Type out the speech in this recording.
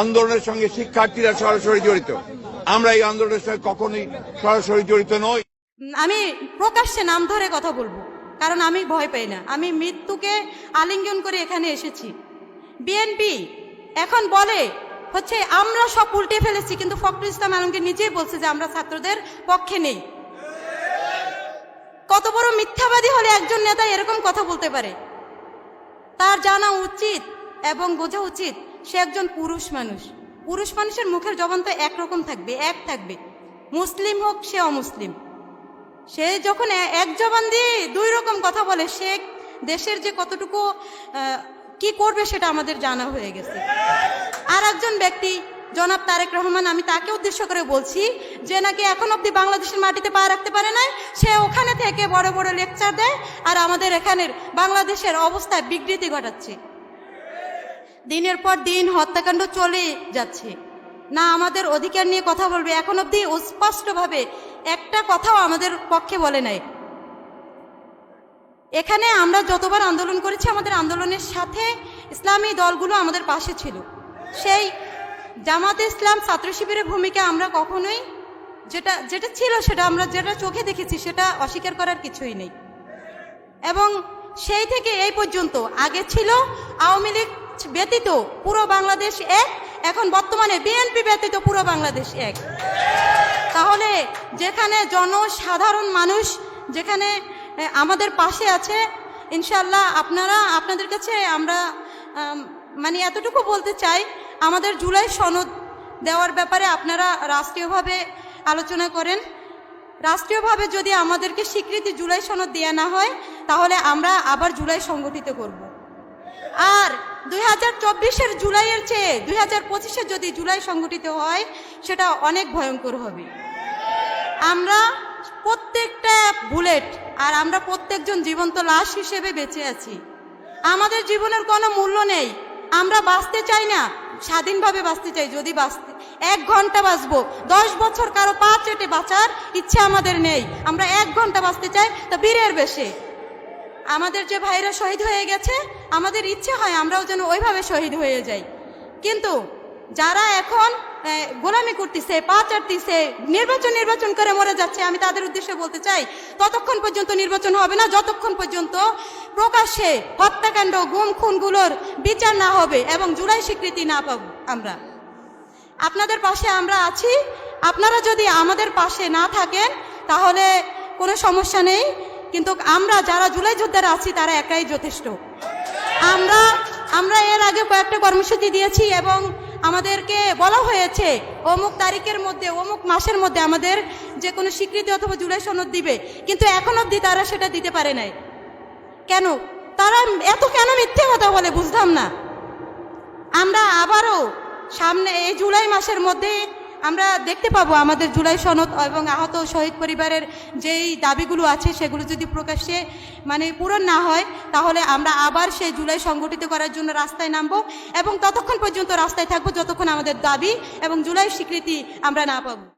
আন্দোলনের সঙ্গে শিক্ষার্থীরা সরাসরি জড়িত। আমরা এই আন্দোলনের সঙ্গে কখনোই সরাসরি জড়িত নই। আমি প্রকাশ্যে নাম ধরে কথা বলব, কারণ আমি ভয় পাই না। আমি মৃত্যুকে আলিঙ্গন করে এখানে এসেছি। বিএনপি এখন বলে, হচ্ছে আমরা সব উল্টে ফেলেছি, কিন্তু ফখরুল ইসলাম আলমগীর নিজেই বলছে যে আমরা ছাত্রদের পক্ষে নেই। কত বড় মিথ্যাবাদী হলে একজন নেতা এরকম কথা বলতে পারে? তার জানা উচিত এবং বোঝা উচিত সে একজন পুরুষ মানুষ। পুরুষ মানুষের মুখের জবান তো একরকম থাকবে, এক থাকবে। মুসলিম হোক সে অমুসলিম। সে যখন এক জবান দিয়ে দুই রকম কথা বলে, সে দেশের যে কতটুকু কি করবে সেটা আমাদের জানা হয়ে গেছে। আর একজন ব্যক্তি, জনাব তারেক রহমান, আমি তাকে উদ্দেশ্য করে বলছি যে নাকি এখন অব্দি বাংলাদেশের মাটিতে পা রাখতে পারে নাই, সে ওখানে থেকে বড় বড় লেকচার দেয় আর আমাদের এখানের বাংলাদেশের অবস্থায় বিকৃতি ঘটাচ্ছে। দিনের পর দিন হত্যাকাণ্ড চলে যাচ্ছে। না, আমাদের অধিকার নিয়ে কথা বলবে। এখন অবধি স্পষ্টভাবে একটা কথাও আমাদের পক্ষে বলে নাই। এখানে আমরা যতবার আন্দোলন করেছি, আমাদের আন্দোলনের সাথে ইসলামী দলগুলো আমাদের পাশে ছিল। সেই জামাতে ইসলাম ছাত্র শিবিরের ভূমিকা আমরা কখনোই যেটা যেটা ছিল সেটা আমরা যেটা চোখে দেখেছি, সেটা অস্বীকার করার কিছুই নেই। এবং সেই থেকে এই পর্যন্ত আগে ছিল আওয়ামী লীগ ব্যতীত পুরো বাংলাদেশ এক, এখন বর্তমানে বিএনপি ব্যতীত পুরো বাংলাদেশ এক। তাহলে যেখানে জনসাধারণ মানুষ, যেখানে আমাদের পাশে আছে ইনশাল্লাহ আপনারা, আপনাদের কাছে আমরা মানে এতটুকু বলতে চাই, আমাদের জুলাই সনদ দেওয়ার ব্যাপারে আপনারা রাষ্ট্রীয়ভাবে আলোচনা করেন। রাষ্ট্রীয়ভাবে যদি আমাদেরকে স্বীকৃতি জুলাই সনদ দেওয়া না হয়, তাহলে আমরা আবার জুলাই সংগঠিত করব। আর দুই হাজার চব্বিশের জুলাইয়ের চেয়ে দুই হাজার পঁচিশে যদি জুলাই সংগঠিত হয়, সেটা অনেক ভয়ঙ্কর হবে। আমরা প্রত্যেকটা বুলেট আর আমরা প্রত্যেকজন জীবন্ত লাশ হিসেবে বেঁচে আছি। আমাদের জীবনের কোনো মূল্য নেই। আমরা বাঁচতে চাই না, স্বাধীনভাবে বাঁচতে চাই। যদি বাঁচতে, এক ঘণ্টা বাঁচবো, দশ বছর কারও পা চেটে বাঁচার ইচ্ছে আমাদের নেই। আমরা এক ঘণ্টা বাঁচতে চাই, তা বীরের বেশে। আমাদের যে ভাইরা শহীদ হয়ে গেছে, আমাদের ইচ্ছে হয় আমরাও যেন ওইভাবে শহীদ হয়ে যাই। কিন্তু যারা এখন গোলামি করতেছে, পা চাটতেছে, নির্বাচন নির্বাচন করে মরে যাচ্ছে, আমি তাদের উদ্দেশ্যে বলতে চাই, ততক্ষণ পর্যন্ত নির্বাচন হবে না, যতক্ষণ পর্যন্ত প্রকাশ্যে হত্যাকাণ্ড, গুম, খুনগুলোর বিচার না হবে এবং জুলাই স্বীকৃতি না পাবো আমরা। আপনাদের পাশে আমরা আছি। আপনারা যদি আমাদের পাশে না থাকেন, তাহলে কোনো সমস্যা নেই। কিন্তু আমরা যারা জুলাই যোদ্ধারা আছি, তারা একাই যথেষ্ট। আমরা আমরা এর আগে কয়েকটা কর্মসূচি দিয়েছি এবং আমাদেরকে বলা হয়েছে, অমুক তারিখের মধ্যে, অমুক মাসের মধ্যে আমাদের যে কোনো স্বীকৃতি অথবা জুলাই সনদ দিবে। কিন্তু এখন অবধি তারা সেটা দিতে পারে নাই। কেন? তারা এত কেন মিথ্যে কথা বলে বুঝতাম না। আমরা আবারও সামনে এই জুলাই মাসের মধ্যে আমরা দেখতে পাবো আমাদের জুলাই সনদ এবং আহত শহীদ পরিবারের যেই দাবিগুলো আছে, সেগুলো যদি প্রকাশ্যে মানে পূরণ না হয়, তাহলে আমরা আবার সেই জুলাই সংগঠিত করার জন্য রাস্তায় নামবো এবং ততক্ষণ পর্যন্ত রাস্তায় থাকব যতক্ষণ আমাদের দাবি এবং জুলাই স্বীকৃতি আমরা না পাবো।